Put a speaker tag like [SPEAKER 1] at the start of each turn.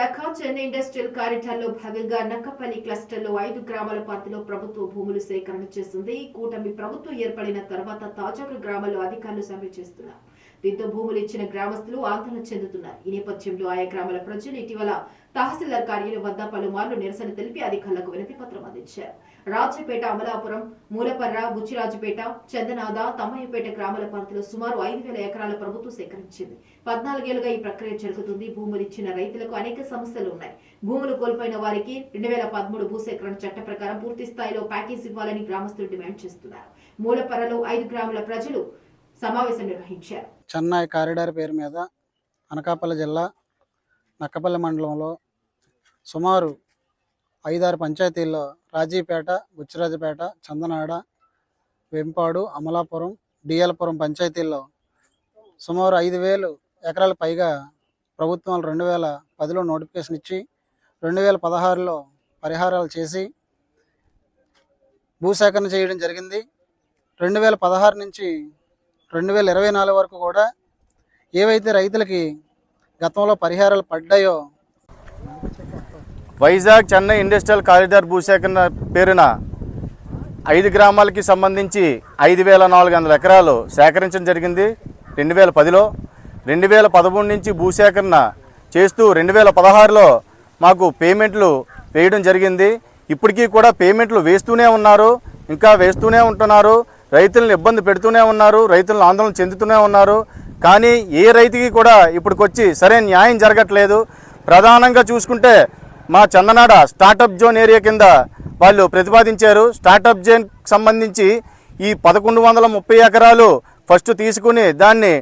[SPEAKER 1] శాఖ చెన్నై ఇండస్ట్రియల్ కారిడార్లో భాగంగా నక్కపల్లి క్లస్టర్లో ఐదు గ్రామాల పరిధిలో ప్రభుత్వ భూములు సేకరణ చేస్తుంది ఈ కూటమి ప్రభుత్వం ఏర్పడిన తర్వాత తాజాగా గ్రామాల్లో అధికారులు సర్వే చేస్తున్నారు. దీంతో భూములు ఇచ్చిన గ్రామస్తులు ఆందోళన చెందుతున్నారు. ఈ నేపథ్యంలో ఆయా గ్రామాల ప్రజలు ఇటీవల తహసీల్దార్ కార్యాలయం వద్ద పలుమార్లు నిరసన తెలిపి అధికారులకు వినతి పత్రం అందించారు. రాజపేట అమలాపురం మూలపర్ర బుచ్చిరాజుపేట చందనాద తమ్మయ్యపేట గ్రామాల పరిధిలో సుమారు ఐదు వేల ఎకరాల ప్రభుత్వం సేకరించింది. పద్నాలుగేళ్ళుగా ఈ ప్రక్రియ జరుగుతుంది. భూములు ఇచ్చిన రైతులకు అనేక సమస్యలు ఉన్నాయి. భూములు కోల్పోయిన వారికి రెండు వేల పదమూడు భూసేకరణ చట్ట ప్రకారం పూర్తి స్థాయిలో ప్యాకేజ్ ఇవ్వాలని గ్రామస్తులు డిమాండ్ చేస్తున్నారు. మూలపర్రలో ఐదు గ్రాముల ప్రజలు సమావేశం నిర్వహించారు.
[SPEAKER 2] చెన్నై కారిడార్ పేరు మీద అనకాపల్లి జిల్లా నక్కపల్లి మండలంలో సుమారు ఐదారు పంచాయతీల్లో రాజీపేట బుచ్చిరాజపేట చందనాడ వెంపాడు అమలాపురం డిఎల్పురం పంచాయతీల్లో సుమారు ఐదు వేలు ఎకరాల పైగా ప్రభుత్వం రెండు వేల పదిలో నోటిఫికేషన్ ఇచ్చి రెండు వేల పదహారులో పరిహారాలు చేసి భూసేకరణ చేయడం జరిగింది. రెండు వేల పదహారు నుంచి రెండు వేల ఇరవై నాలుగు వరకు కూడా ఏవైతే రైతులకి గతంలో పరిహారాలు పడ్డాయో
[SPEAKER 3] వైజాగ్ చెన్నై ఇండస్ట్రియల్ కారిడార్ భూసేకరణ పేరున ఐదు గ్రామాలకి సంబంధించి ఐదు వేల నాలుగు వందల ఎకరాలు సేకరించడం జరిగింది. రెండు వేల పదిలో రెండు వేల పదమూడు నుంచి భూసేకరణ చేస్తూ రెండు వేల పదహారులో మాకు పేమెంట్లు వేయడం జరిగింది. ఇప్పటికీ కూడా పేమెంట్లు వేస్తూనే ఉన్నారు. ఇంకా వేస్తూనే ఉంటున్నారు. రైతులను ఇబ్బంది పెడుతూనే ఉన్నారు రైతులను ఆందోళన చెందుతూనే ఉన్నారు. కానీ ఏ రైతుకి కూడా ఇప్పటికొచ్చి సరైన న్యాయం జరగట్లేదు. ప్రధానంగా చూసుకుంటే మా చందనాడ స్టార్టప్ జోన్ ఏరియా కింద వాళ్ళు ప్రతిపాదించారు. స్టార్టప్ జోన్ సంబంధించి ఈ పదకొండు వందల ముప్పై ఎకరాలు ఫస్ట్ తీసుకుని దాన్ని